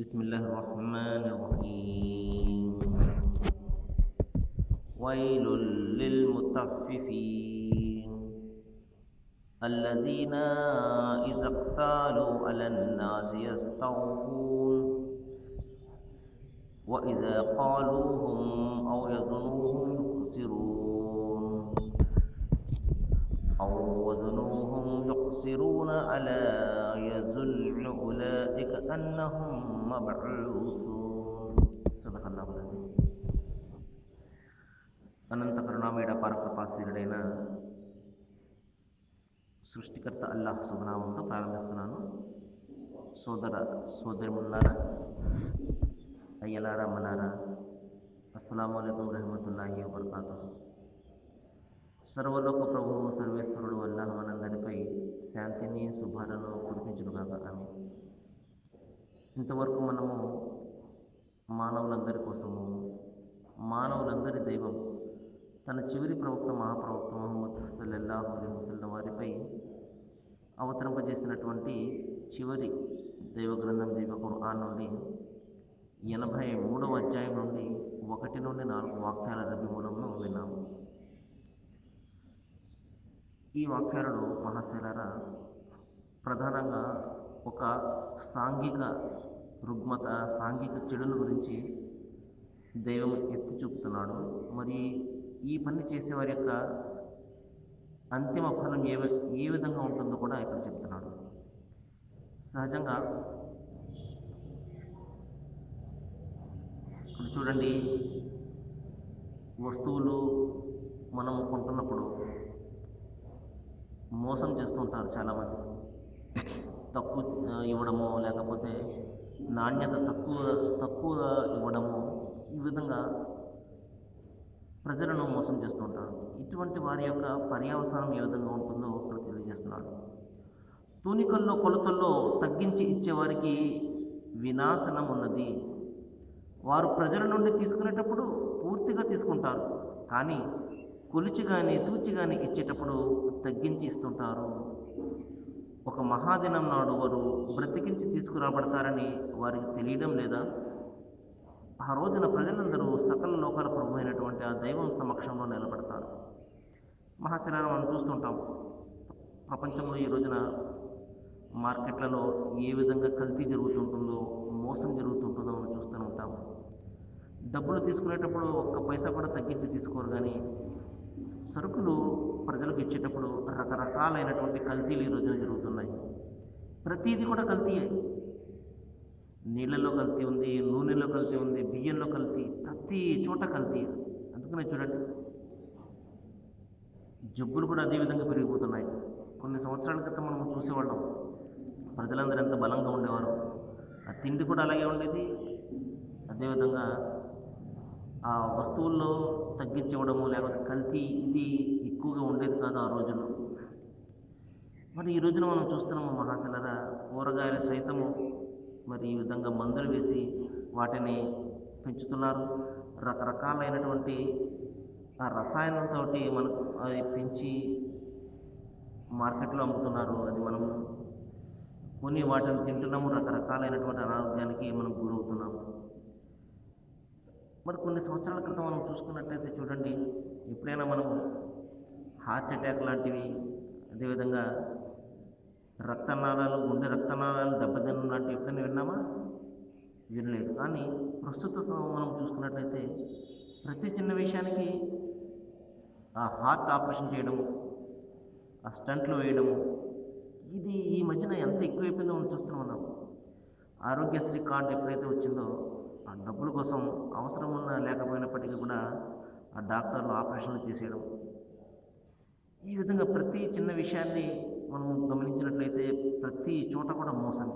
بسم الله الرحمن الرحيم. ويل للمطففين الذين إذا اقتالوا على الناس يستوفون. وإذا قالوهم أو يظنوهم يخسرون. أو وزنوهم يقصرون ألا يزل أولئك أنهم అనంత కరుణామేడ పరకృపాశీరుడైన సృష్టికర్త అల్లాహ్ శుభనామంతో ప్రారంభిస్తున్నాను. సోదర సోదరిముల్లారా అయ్యలారా మలారా అస్సలం అయికం రహమతుల్లాహి వబర్కాతు. సర్వలోక ప్రభువు సర్వేశ్వరుడు అల్లాహ్ మనందరిపై శాంతిని శుభాలను కురిపించుగాక ఆమె ఇంతవరకు మనము మానవులందరి కోసము మానవులందరి దైవం తన చివరి ప్రవక్త మహాప్రవక్త మహమ్మద్ సల్లల్లాహు అలీ వసల్లం వారిపై అవతరింపజేసినటువంటి చివరి దైవ గ్రంథం దైవ ఖుర్ఆన్ నుండి ఎనభై మూడవ అధ్యాయం నుండి ఒకటి నుండి నాలుగు వాక్యాల రబిమూలంను విన్నాము. ఈ వాక్యాలలో మహాశైలారా ప్రధానంగా ఒక సాంఘిక రుగ్మత సాంఘిక చెడుల గురించి దైవం ఎత్తి చూపుతున్నాడు. మరి ఈ పని చేసేవారి యొక్క అంతిమ ఫలం ఏ ఏ విధంగా ఉంటుందో కూడా ఇక్కడ చెప్తున్నాడు. సహజంగా ఇప్పుడు చూడండి వస్తువులు మనం కొంటున్నప్పుడు మోసం చేస్తుంటారు చాలామంది. తక్కువ ఇవ్వడము లేకపోతే నాణ్యత తక్కువ తక్కువ ఇవ్వడము ఈ విధంగా ప్రజలను మోసం చేస్తుంటారు ఇటువంటి వారి యొక్క పర్యవసానం ఏ విధంగా ఉంటుందో ఇక్కడ తెలియజేస్తున్నాడు తూనికల్లో కొలతల్లో తగ్గించి ఇచ్చేవారికి వినాశనం ఉన్నది. వారు ప్రజల నుండి తీసుకునేటప్పుడు పూర్తిగా తీసుకుంటారు. కానీ కొలిచి కానీ తూచి కానీ ఇచ్చేటప్పుడు తగ్గించి ఇస్తుంటారు. ఒక మహాదినం నాడు వారు బ్రతికించి తీసుకురాబడతారని వారికి తెలియడం లేదా? ఆ రోజున ప్రజలందరూ సకల లోకాల ప్రభు అయినటువంటి ఆ దైవం సమక్షంలో నిలబడతారు. మహాశిలాన్ని మనం చూస్తుంటాం. ప్రపంచంలో ఈ రోజున మార్కెట్లలో ఏ విధంగా కల్తీ జరుగుతుంటుందో మోసం జరుగుతుంటుందో మనం చూస్తూ ఉంటాం. డబ్బులు తీసుకునేటప్పుడు ఒక్క పైసా కూడా తగ్గించి తీసుకోరు కానీ సరుకులు ప్రజలకు ఇచ్చేటప్పుడు రకరకాలైనటువంటి కల్తీలు ఈ రోజున జరుగుతున్నాయి. ప్రతిదీ కూడా కల్తీయే. నీళ్ళల్లో కల్తీ ఉంది నూనెలో కల్తీ ఉంది బియ్యంలో కల్తీ ప్రతి చోట కల్తీ అందుకనే చూడండి జబ్బులు కూడా అదేవిధంగా పెరిగిపోతున్నాయి. కొన్ని సంవత్సరాల క్రితం మనం చూసేవాళ్ళం ప్రజలందరూ ఎంత బలంగా ఉండేవారు. ఆ తిండి కూడా అలాగే ఉండేది. అదేవిధంగా ఆ వస్తువుల్లో తగ్గించివ్వడము లేకపోతే కల్తీ ఇది ఎక్కువగా ఉండేది కాదు ఆ రోజుల్లో. మరి ఈ రోజున మనం చూస్తున్నాము మహాశలరా కూరగాయలు సైతము మరి ఈ విధంగా మందులు వేసి వాటిని పెంచుతున్నారు. రకరకాలైనటువంటి ఆ రసాయనంతో మనకు అవి పెంచి మార్కెట్లో అమ్ముతున్నారు. అది మనం కొన్ని వాటిని తింటున్నాము. రకరకాలైనటువంటి అనారోగ్యానికి మనం గురవుతున్నాము. మరి కొన్ని సంవత్సరాల క్రితం మనం చూసుకున్నట్లయితే చూడండి ఎప్పుడైనా మనం హార్ట్ అటాక్ లాంటివి అదేవిధంగా రక్తనాళాలు గుండె రక్తనాళాలు దెబ్బతినడం లాంటివి ఎప్పుడైనా విన్నామా వినలేదు. కానీ ప్రస్తుతం మనం చూసుకున్నట్లయితే ప్రతి చిన్న విషయానికి ఆ హార్ట్ ఆపరేషన్ చేయడము ఆ స్టంట్లు వేయడము ఇది ఈ మధ్యన ఎంత ఎక్కువైపోయిందో మనం చూస్తూనే ఉన్నాం. ఆరోగ్యశ్రీ కార్డు ఎప్పుడైతే వచ్చిందో ఆ డబ్బుల కోసం అవసరం ఉన్నా లేకపోయినప్పటికీ కూడా ఆ డాక్టర్లు ఆపరేషన్లు చేసేయడం ఈ విధంగా ప్రతి చిన్న విషయాన్ని మనం గమనించినట్లయితే ప్రతి చోట కూడా మోసం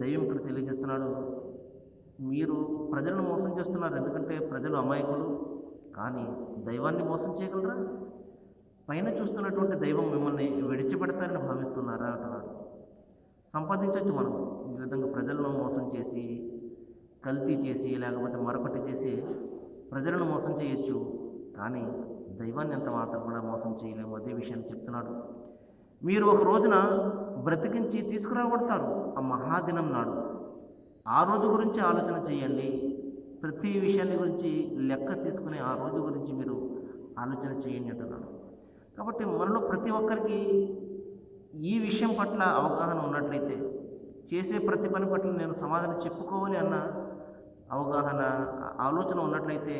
దైవం ఇక్కడ తెలియజేస్తున్నాడు మీరు ప్రజలను మోసం చేస్తున్నారు ఎందుకంటే ప్రజలు అమాయకులు కానీ దైవాన్ని మోసం చేయగలరా? పైన చూస్తున్నటువంటి దైవం మిమ్మల్ని విడిచిపెడతారని భావిస్తున్నారా అంటున్నాడు. సంపాదించవచ్చు మనం ఈ విధంగా ప్రజలను మోసం చేసి కల్తీ చేసి లేకపోతే మరొకటి చేసి ప్రజలను మోసం చేయొచ్చు కానీ దైవాన్ని ఎంత మాత్రం కూడా మోసం చేయలేము అదే విషయాన్ని చెప్తున్నాడు. మీరు ఒక రోజున బ్రతికించి తీసుకురాబడతారు ఆ మహాదినం నాడు. ఆ రోజు గురించి ఆలోచన చేయండి. ప్రతి విషయాన్ని గురించి లెక్క తీసుకుని ఆ రోజు గురించి మీరు ఆలోచన చేయండి అంటున్నాడు. కాబట్టి మనలో ప్రతి ఒక్కరికి ఈ విషయం పట్ల అవగాహన ఉన్నట్లయితే చేసే ప్రతి పని పట్ల నేను సమాధానం చెప్పుకోవాలి అన్న అవగాహన ఆలోచన ఉన్నట్లయితే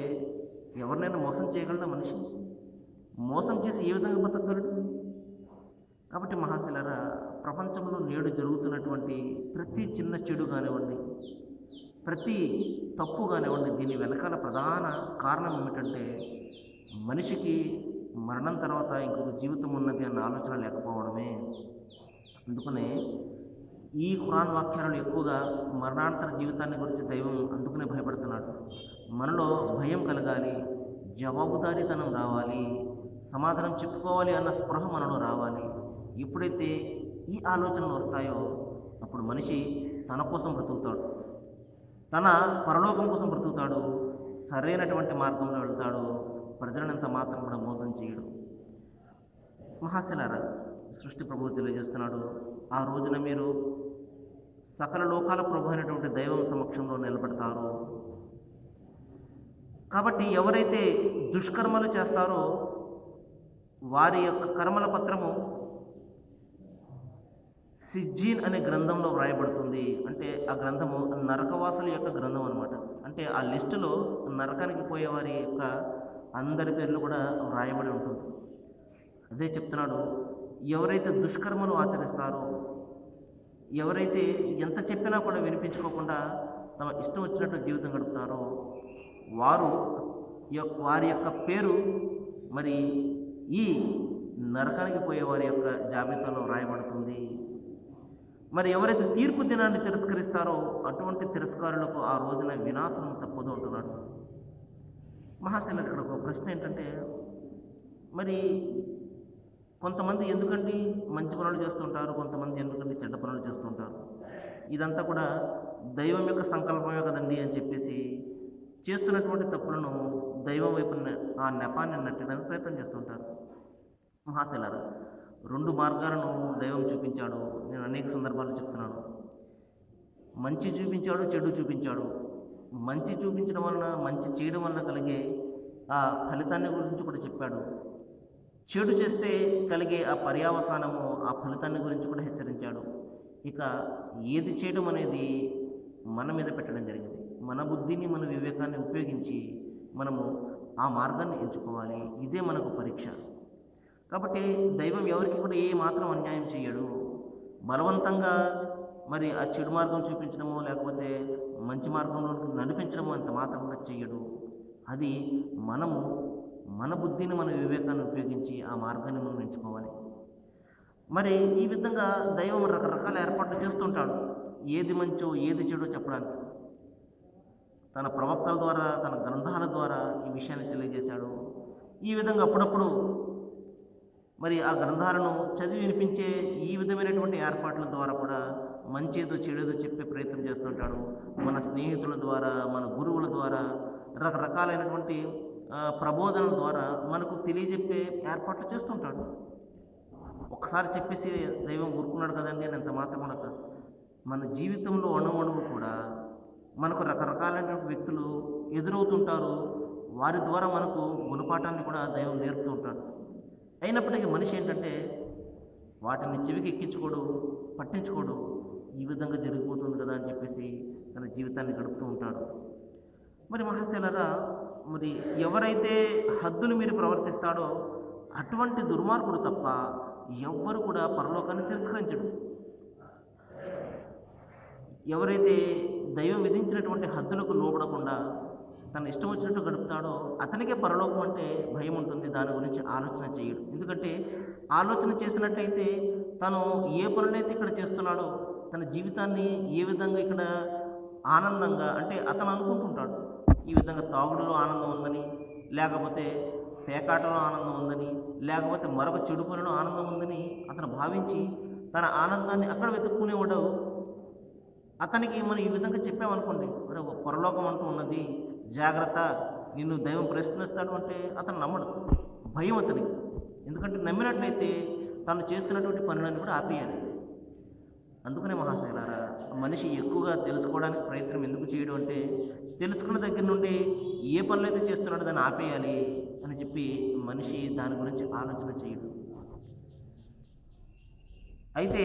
ఎవరినైనా మోసం చేయగలన మనిషి? మోసం చేసి ఏ విధంగా బతకగలడు? కాబట్టి మహాశిలరా ప్రపంచంలో నేడు జరుగుతున్నటువంటి ప్రతి చిన్న చెడు కానివ్వండి ప్రతి తప్పు కానివ్వండి దీని వెనకాల ప్రధాన కారణం ఏమిటంటే మనిషికి మరణం తర్వాత ఇంకొక జీవితం ఉన్నది అన్న ఆలోచన లేకపోవడమే. అందుకనే ఈ ఖురాన్ వాక్యాలను ఎక్కువగా మరణాంతర జీవితాన్ని గురించి దైవం అందుకనే భయపడుతున్నాడు. మనలో భయం కలగాలి జవాబుదారీతనం రావాలి సమాధానం చెప్పుకోవాలి అన్న స్పృహ మనలో రావాలి. ఎప్పుడైతే ఈ ఆలోచనలు వస్తాయో అప్పుడు మనిషి తన కోసం బ్రతుకుతాడు. తన పరలోకం కోసం బ్రతుకుతాడు. సరైనటువంటి మార్గంలో వెళ్తాడు. ప్రజలను ఎంత మాత్రం కూడా మోసం చేయడు. మహాశిలారా సృష్టి ప్రభువు తెలియజేస్తున్నాడు. ఆ రోజున మీరు సకల లోకాల ప్రభు అయినటువంటి దైవం సమక్షంలో నిలబడతారు. కాబట్టి ఎవరైతే దుష్కర్మలు చేస్తారో వారి యొక్క కర్మల పత్రము సిజ్జీన్ అనే గ్రంథంలో వ్రాయబడుతుంది. అంటే ఆ గ్రంథము నరకవాసుల యొక్క గ్రంథం అనమాట అంటే ఆ లిస్టులో నరకానికి పోయే వారి యొక్క అందరి పేర్లు కూడా వ్రాయబడి ఉంటుంది. అదే చెప్తున్నాడు ఎవరైతే దుష్కర్మలు ఆచరిస్తారో ఎవరైతే ఎంత చెప్పినా కూడా వినిపించుకోకుండా తమ ఇష్టం వచ్చినట్టు జీవితం గడుపుతారో వారు వారి యొక్క పేరు మరి ఈ నరకానికి పోయే వారి యొక్క జాబితాలో వ్రాయబడుతుంది. మరి ఎవరైతే తీర్పు దినాన్ని తిరస్కరిస్తారో అటువంటి తిరస్కారులకు ఆ రోజున వినాశనం తప్పదు అంటున్నాడు. మహాశైలు ఇక్కడ ఒక ప్రశ్న ఏంటంటే మరి కొంతమంది ఎందుకండి మంచి పనులు చేస్తుంటారు కొంతమంది ఎందుకండి చెడ్డ పనులు చేస్తుంటారు? ఇదంతా కూడా దైవం యొక్క సంకల్పమే కదండి అని చెప్పేసి చేస్తున్నటువంటి తప్పులను దైవం వైపు ఆ నెపాన్ని నెట్టడానికి ప్రయత్నం చేస్తుంటారు. మహాశిలారా రెండు మార్గాలను దైవం చూపించాడు. నేను అనేక సందర్భాలు చెప్తున్నాను. మంచి చూపించాడు చెడు చూపించాడు. మంచి చూపించడం వలన మంచి చేయడం వలన కలిగే ఆ ఫలితాన్ని గురించి కూడా చెప్పాడు. చెడు చేస్తే కలిగే ఆ పర్యావసానము ఆ ఫలితాన్ని గురించి కూడా హెచ్చరించాడు. ఇక ఏది చేయడం అనేది మన మీద పెట్టడం జరిగింది. మన బుద్ధిని మన వివేకాన్ని ఉపయోగించి మనము ఆ మార్గాన్ని ఎంచుకోవాలి. ఇదే మనకు పరీక్ష. కాబట్టి దైవం ఎవరికి కూడా ఏ మాత్రం అన్యాయం చేయడు. బలవంతంగా మరి ఆ చెడు మార్గం చూపించడమో లేకపోతే మంచి మార్గంలో నడిపించడమో అంత మాత్రం కూడా చేయడు అది మనము మన బుద్ధిని మన వివేకాన్ని ఉపయోగించి ఆ మార్గాన్ని మనం ఎంచుకోవాలి. మరి ఈ విధంగా దైవం రకరకాల ఏర్పాట్లు చేస్తుంటాడు. ఏది మంచో ఏది చెడో చెప్పడానికి. తన ప్రవక్తల ద్వారా తన గ్రంథాల ద్వారా ఈ విషయాన్ని తెలియజేశాడు. ఈ విధంగా అప్పుడప్పుడు మరి ఆ గ్రంథాలను చదివి వినిపించే ఈ విధమైనటువంటి ఏర్పాట్ల ద్వారా కూడా మంచేదో చెడేదో చెప్పే ప్రయత్నం చేస్తుంటాడు. మన స్నేహితుల ద్వారా మన గురువుల ద్వారా రకరకాలైనటువంటి ప్రబోధనల ద్వారా మనకు తెలియజెప్పే ఏర్పాట్లు చేస్తుంటాడు. ఒక్కసారి చెప్పేసి దైవం ఊరుకున్నాడు కదండి అని అంత మాత్రం కూడా మన జీవితంలో అణువణువు కూడా మనకు రకరకాలైనటువంటి వ్యక్తులు ఎదురవుతుంటారు. వారి ద్వారా మనకు గుణపాఠాన్ని కూడా దైవం నేర్పుతూ ఉంటాడు. అయినప్పటికీ మనిషి ఏంటంటే వాటిని చెవికి ఎక్కించుకోడు పట్టించుకోడు. ఈ విధంగా జరిగిపోతుంది కదా అని చెప్పేసి తన జీవితాన్ని గడుపుతూ ఉంటాడు. మరి మహాశైలరా మరి ఎవరైతే హద్దులు మీరు ప్రవర్తిస్తాడో అటువంటి దుర్మార్గుడు తప్ప ఎవ్వరు కూడా పరలోకాన్ని తిరస్కరించడు. ఎవరైతే దైవం విధించినటువంటి హద్దులకు లోబడకుండా తన ఇష్టం వచ్చినట్టు గడుపుతాడో అతనికే పరలోకం అంటే భయం ఉంటుంది. దాని గురించి ఆలోచన చేయడు. ఎందుకంటే ఆలోచన చేసినట్టయితే తను ఏ పనులైతే ఇక్కడ చేస్తున్నాడో తన జీవితాన్ని ఏ విధంగా ఇక్కడ ఆనందంగా అంటే అతను అనుకుంటుంటాడు. ఈ విధంగా తాగుడులో ఆనందం ఉందని లేకపోతే పేకాటలో ఆనందం ఉందని లేకపోతే మరొక చెడు పనిలో ఆనందం ఉందని అతను భావించి తన ఆనందాన్ని అక్కడ వెతుక్కునేవాడు అతనికి మనం ఈ విధంగా చెప్పామనుకోండి మరి ఒక పొరలోకం అంటూ ఉన్నది జాగ్రత్త నిన్ను దైవం ప్రశ్నిస్తాడు అంటే అతను నమ్మడు. భయం అతనికి. ఎందుకంటే నమ్మినట్లయితే తను చేస్తున్నటువంటి పనులను కూడా ఆపేయాలి. అందుకనే మహాశైలారా మనిషి ఎక్కువగా తెలుసుకోవడానికి ప్రయత్నం ఎందుకు చేయడం అంటే తెలుసుకున్న దగ్గర నుండి ఏ పనులు అయితే చేస్తున్నాడో దాన్ని ఆపేయాలి అని చెప్పి మనిషి దాని గురించి ఆలోచన చేయడు. అయితే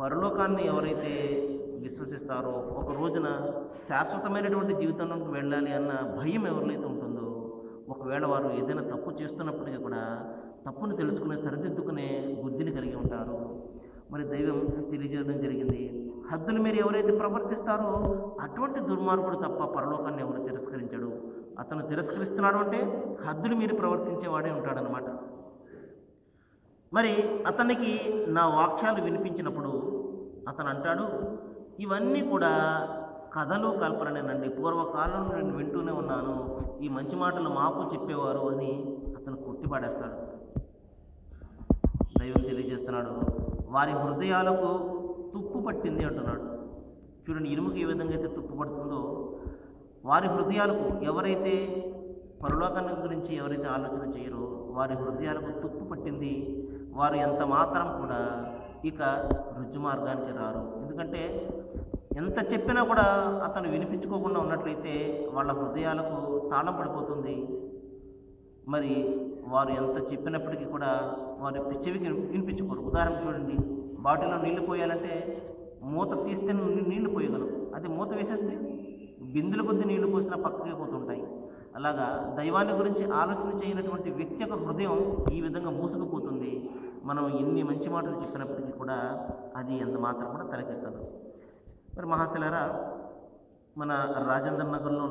పరలోకాన్ని ఎవరైతే విశ్వసిస్తారో? ఒక రోజున శాశ్వతమైనటువంటి జీవితంలోకి వెళ్ళాలి అన్న భయం ఎవరినైతే ఉంటుందో ఒకవేళ వారు ఏదైనా తప్పు చేస్తున్నప్పటికీ కూడా తప్పును తెలుసుకునే సరిదిద్దుకునే బుద్ధిని కలిగి ఉంటారు. మరి దైవం తెలియజేయడం జరిగింది. హద్దులు మీరు ఎవరైతే ప్రవర్తిస్తారో అటువంటి దుర్మార్గుడు తప్ప పరలోకాన్ని ఎవరు తిరస్కరించడు. అతను తిరస్కరిస్తున్నాడు అంటే హద్దులు మీరు ప్రవర్తించేవాడే ఉంటాడనమాట మరి అతనికి నా వాక్యాలు వినిపించినప్పుడు అతను అంటాడు ఇవన్నీ కూడా కథలు కల్పననేనండి పూర్వకాలం నేను వింటూనే ఉన్నాను. ఈ మంచి మాటలు మాకు చెప్పేవారు అని అతను కొట్టిపాడేస్తాడు. దైవం తెలియజేస్తున్నాడు. వారి హృదయాలకు తుప్పు పట్టింది అంటున్నాడు. చూడండి ఇనుముకి ఏ విధంగా అయితే తుప్పు పడుతుందో వారి హృదయాలకు ఎవరైతే పరలోకాన్ని గురించి ఎవరైతే ఆలోచన చేయరో వారి హృదయాలకు తుప్పు పట్టింది. వారు ఎంత మాత్రం కూడా ఇక రుజు మార్గానికి రారు. ఎందుకంటే ఎంత చెప్పినా కూడా అతను వినిపించుకోకుండా ఉన్నట్లయితే వాళ్ళ హృదయాలకు తాళం పడిపోతుంది. మరి వారు ఎంత చెప్పినప్పటికీ కూడా వారి చెవికి వినిపించుకోరు. ఉదాహరణ చూడండి. బాటిల్లో నీళ్ళు పోయాలంటే మూత తీస్తే నీళ్ళు పోయగలం అది మూత వేసేస్తే బిందుల కొద్ది నీళ్ళు పోసినా పక్కకే పోతుంటాయి. అలాగా దైవాన్ని గురించి ఆలోచన చేయనటువంటి వ్యక్తి యొక్క హృదయం ఈ విధంగా మూసుకుపోతుంది. మనం ఎన్ని మంచి మాటలు చెప్పినప్పటికీ కూడా అది ఎంత మాత్రం కూడా తలకెక్కదు. మరి మహాశిలారా మన రాజేంద్ర నగర్లో